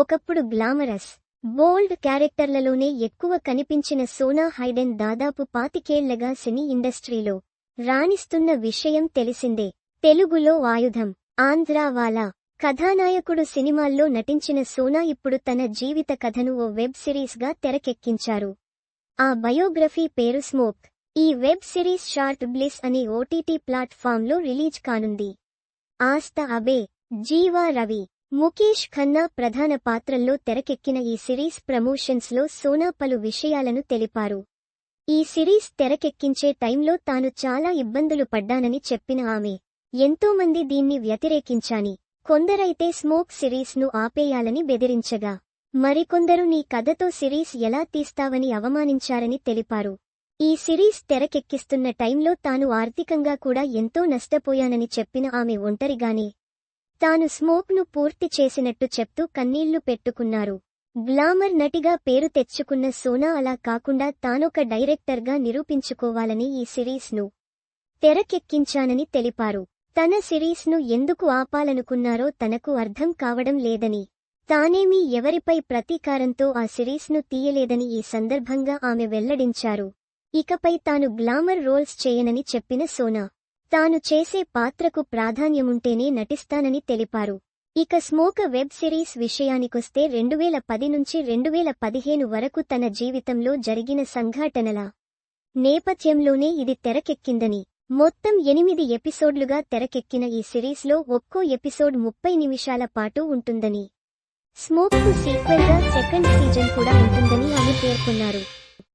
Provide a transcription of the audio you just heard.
ఒకప్పుడు గ్లామరస్ బోల్డ్ క్యారెక్టర్లలోనే ఎక్కువ కనిపించిన సోనా హైడెన్ దాదాపు పాతికేళ్ళగా సినీ ఇండస్ట్రీలో రాణిస్తున్న విషయం తెలిసిందే. తెలుగులో ఆయుధం ఆంధ్రావాలా కథానాయకుడు సినిమాల్లో నటించిన సోనా ఇప్పుడు తన జీవిత కథను ఓ వెబ్ సిరీస్గా తెరకెక్కించారు. ఆ బయోగ్రఫీ పేరు స్మోక్. ఈ వెబ్ సిరీస్ షార్ట్ బ్లిస్ అనే ఓటీటీ ప్లాట్ఫామ్లో రిలీజ్ కానుంది. ఆస్త అబే జీవా రవి ముఖేష్ ఖన్నా ప్రధాన పాత్రల్లో తెరకెక్కిన ఈ సిరీస్ ప్రమోషన్స్లో సోనా పలు విషయాలను తెలిపారు. ఈ సిరీస్ తెరకెక్కించే టైంలో తాను చాలా ఇబ్బందులు పడ్డానని చెప్పిన ఆమె ఎంతోమంది దీన్ని వ్యతిరేకించాని. కొందరైతే స్మోక్ సిరీస్ను ఆపేయాలని బెదిరించగా మరికొందరు నీ కథతో సిరీస్ ఎలా తీస్తావని అవమానించారని తెలిపారు. ఈ సిరీస్ తెరకెక్కిస్తున్న టైంలో తాను ఆర్థికంగా కూడా ఎంతో నష్టపోయానని చెప్పిన ఆమె ఒంటరిగానే తాను స్మోక్ను పూర్తి చేసినట్టు చెప్తూ కన్నీళ్ళు పెట్టుకున్నారు. గ్లామర్ నటిగా పేరు తెచ్చుకున్న సోనా అలా కాకుండా తానొక డైరెక్టర్గా నిరూపించుకోవాలని ఈ సిరీస్ను తెరకెక్కించానని తెలిపారు. తన సిరీస్ను ఎందుకు ఆపాలనుకున్నారో తనకు అర్థం కావడం లేదని తానేమీ ఎవరిపై ప్రతీకారంతో ఆ సిరీస్ను తీయలేదని ఈ సందర్భంగా ఆమె వెల్లడించారు. ఇకపై తాను గ్లామర్ రోల్స్ చేయనని చెప్పిన సోనా తాను చేసే పాత్రకు ప్రాధాన్యముంటేనే నటిస్తానని తెలిపారు. ఇక స్మోక వెబ్ సిరీస్ విషయానికొస్తే రెండువేల పది నుంచి రెండువేల పదిహేను వరకు తన జీవితంలో జరిగిన సంఘటనల నేపథ్యంలోనే ఇది తెరకెక్కిందని మొత్తం ఎనిమిది ఎపిసోడ్లుగా తెరకెక్కిన ఈ సిరీస్లో ఒక్కో ఎపిసోడ్ ముప్పై నిమిషాల పాటు ఉంటుందని. స్మోక్ సీక్వెల్గా సెకండ్ సీజన్ కూడా ఉంటుందని ఆమె పేర్కొన్నారు.